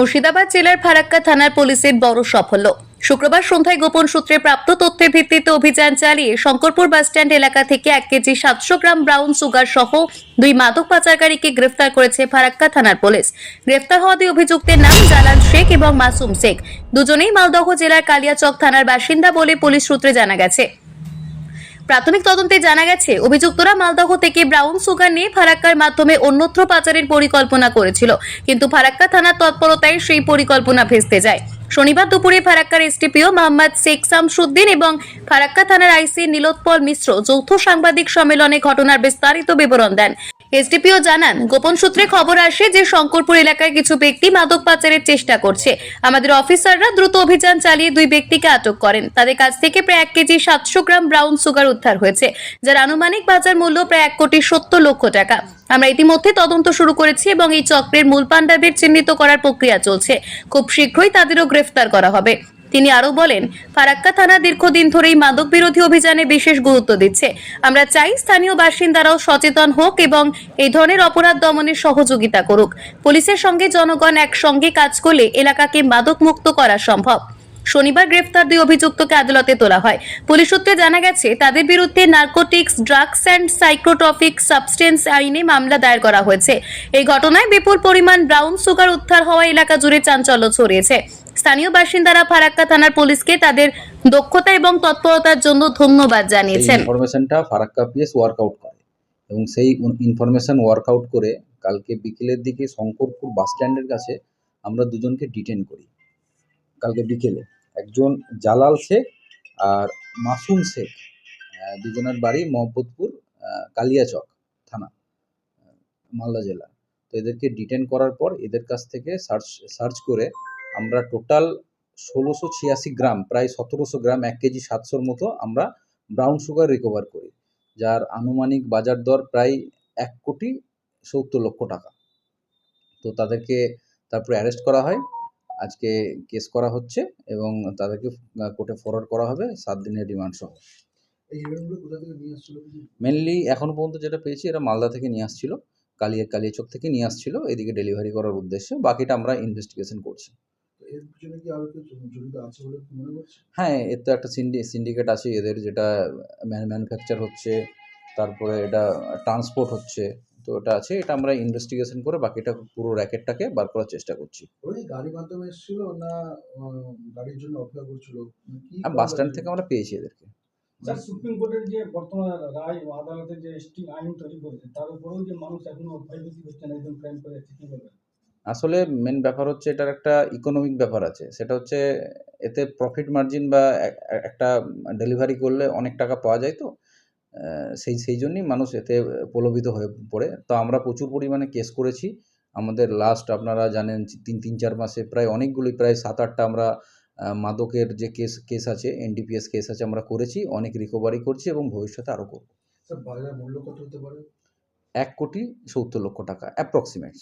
মুর্শিদাবাদ জেলার ফারাক্কা থানার পুলিশের বড় সাফল্য। শুক্রবার সন্ধ্যায় গোপন সূত্রে প্রাপ্ত তথ্যের ভিত্তিতে অভিযান চালিয়ে শঙ্করপুর বাসস্ট্যান্ড এলাকা থেকে এক কেজি সাতশো গ্রাম ব্রাউন সুগার সহ দুই মাদক পাচারকারীকে গ্রেফতার করেছে ফারাক্কা থানার পুলিশ। গ্রেফতার হওয়া দুই অভিযুক্তের নাম জালাল শেখ এবং মাসুম শেখ। দুজনেই মালদহ জেলার কালিয়াচক থানার বাসিন্দা বলে পুলিশ সূত্রে জানা গেছে। প্রাথমিক তদন্তে জানা গেছে, অভিযুক্তরা মালদহ থেকে ব্রাউন সুগার নিয়ে ফারাক্কার মাধ্যমে অন্যত্র পাচারের পরিকল্পনা করেছিল। কিন্তু ফারাক্কা থানার তৎপরতায় সেই পরিকল্পনা ভেস্তে যায়। শনিবার দুপুরে ফারাক্কার এসটিপিও মোহাম্মদ শেখ শামসুদ্দিন এবং ফারাক্কা থানার আইসি নীলোৎপল মিশ্র যৌথ সাংবাদিক সম্মেলনে ঘটনার বিস্তারিত বিবরণ দেন। এসডিপিও জানান, গোপন সূত্রে খবর আসে যে শঙ্করপুর এলাকায় কিছু ব্যক্তি মাদক পাচারের চেষ্টা করছে। আমাদের অফিসাররা দ্রুত অভিযান চালিয়ে দুই ব্যক্তিকে আটক করেন। তাদের কাছ থেকে প্রায় এক কেজি সাতশো গ্রাম ব্রাউন সুগার উদ্ধার হয়েছে, যার আনুমানিক বাজার মূল্য প্রায় এক কোটি সত্তর লক্ষ টাকা। আমরা ইতিমধ্যে তদন্ত শুরু করেছি এবং এই চক্রের মূল পাণ্ডাদের চিহ্নিত করার প্রক্রিয়া চলছে। খুব শীঘ্রই তাদেরও গ্রেফতার করা হবে। তিনি আরও বলেন, ফারাক্কা থানা দীর্ঘদিন ধরেই মাদক বিরোধী অভিযানে বিশেষ গুরুত্ব দিচ্ছে। আমরা চাই স্থানীয় বাসিন্দারাও সচেতন হোক এবং এই ধরনের অপরাধ দমনে সহযোগিতা করুক। পুলিশের সঙ্গে জনগণ একসঙ্গে কাজ করলে এলাকাকে মাদক মুক্ত করা সম্ভব। শনিবার গ্রেফতার দুই অভিযুক্তকে আদালতে তোলা হয়। পুলিশ সূত্রে জানা গেছে, তাদের বিরুদ্ধে narcotics, drugs and psychotropic substance আইনে মামলা দায়ের করা হয়েছে। এই ঘটনায় বিপুল পরিমাণ ব্রাউন সুগার উদ্ধার হওয়া এলাকা জুড়ে চাঞ্চল্য ছড়িয়েছে। স্থানীয় বাসিন্দারা ফারাক্কা থানার পুলিশকে তাদের দক্ষতা এবং তৎপরতার জন্য ধন্যবাদ জানিয়েছেন। ইনফরমেশনটা ফারাক্কা পিএস ওয়ার্কআউট করে এবং সেই ইনফরমেশন ওয়ার্কআউট করে কালকে বিকেলের দিকে শঙ্করপুর বাস স্ট্যান্ডের কাছে আমরা দুজনকে ডিটেন করি। কালকে বিকেলে একজন জালাল শেখ আর মাসুম শেখ দুজনের বাড়ি মোহাম্মদপুর কালিয়াচক থানা মালদা জেলা। তো এদেরকে ডিটেন করার পর এদের কাছ থেকে সার্চ সার্চ করে আমরা টোটাল ষোলোশো ছিয়াশি গ্রাম প্রায় সতেরোশো গ্রাম এক কেজি সাতশোর মতো আমরা ব্রাউন সুগার রিকভার করি যার আনুমানিক বাজার দর প্রায় এক কোটি সত্তর লক্ষ টাকা। তো তাদেরকে তারপরে অ্যারেস্ট করা হয় আজকে কেস করা হচ্ছে এবং তাদেরকে কোর্টে ফরওয়ার্ড করা হবে সাত দিনের রিমান্ড সহ। মেনলি এখনও পর্যন্ত যেটা পেয়েছি এরা মালদা থেকে নিয়ে আসছিল কালিয়া কালিয়াচক থেকে নিয়ে আসছিল এদিকে ডেলিভারি করার উদ্দেশ্যে বাকিটা আমরা ইনভেস্টিগেশন করছি। এর পিছনে কি আরও কেউ জড়িত আছে বলে মনে করছে? হ্যাঁ এর তো একটা সিন্ডিকেট আছে এদের যেটা ম্যানুফ্যাকচার হচ্ছে তারপরে এটা ট্রান্সপোর্ট হচ্ছে তো এটা আছে এটা আমরা ইনভেস্টিগেশন করে বাকিটা পুরো র্যাকেটটাকে বার করার চেষ্টা করছি। গাড়ির মাধ্যমে এসেছিল না গাড়ির জন্য অপেক্ষা করছিল? মানে আর বাস স্ট্যান্ড থেকে আমরা পেয়েছি এদেরকে। স্যার সুপ্রিম কোর্টের যে বর্তমান রায় ও আদালতের যে স্ট্রিং আইন তৈরি করেছে তার উপরেও যে মানুষ এখনও ভয়ভীতি করছে না একদম ক্রাইম করে যাচ্ছে কি বলবেন? আসলে মেন ব্যাপার হচ্ছে এটার একটা ইকোনমিক ব্যাপার আছে। সেটা হচ্ছে এতে প্রফিট মার্জিন বা একটা ডেলিভারি করলে অনেক টাকা পাওয়া যায় তো। সেই সেই জন্যই মানুষ এতে প্রলোভিত হয়ে পড়ে। তো আমরা প্রচুর পরিমাণে কেস করেছি। আমাদের লাস্ট আপনারা জানেন তিন তিন চার মাসে প্রায় অনেকগুলি প্রায় সাত আটটা আমরা মাদকের যে কেস কেস আছে এনডিপিএস কেস আছে আমরা করেছি অনেক রিকভারি করছি এবং ভবিষ্যতে আরও করব। স্যার বাজার মূল্য কত হতে পারে? এক কোটি সত্তর লক্ষ টাকা অ্যাপ্রক্সিমেটস